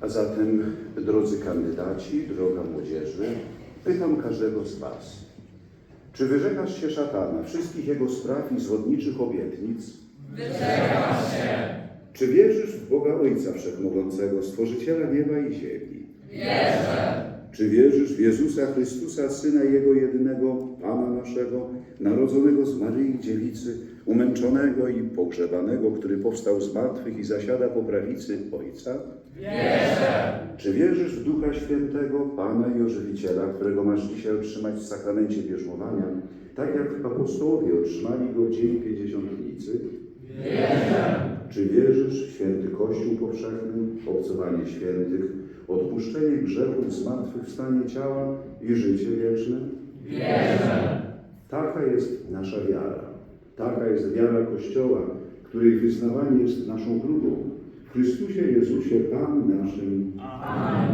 A zatem, drodzy kandydaci, droga młodzieży, pytam każdego z Was, czy wyrzekasz się szatana, wszystkich jego spraw i zwodniczych obietnic? Wyrzekam się. Czy wierzysz w Boga Ojca Wszechmogącego, Stworzyciela nieba i ziemi? Wierzę. Czy wierzysz w Jezusa Chrystusa, Syna Jego jedynego, Pana naszego, narodzonego z Maryi Dziewicy, umęczonego i pogrzebanego, który powstał z martwych i zasiada po prawicy Ojca? Wierzę. Czy wierzysz w Ducha Świętego, Pana i Ożywiciela, którego masz dzisiaj otrzymać w sakramencie bierzmowania, tak jak apostołowie otrzymali go w dzień Pięćdziesiątnicy? Wierzę. Czy wierzysz w święty Kościół powszechny, obcowanie świętych, odpuszczenie grzechów, zmartwychwstanie ciała i życie wieczne? Wierzę. Taka jest nasza wiara. Taka jest wiara Kościoła, której wyznawanie jest naszą drugą. W Chrystusie Jezusie, Pan naszym. Amen.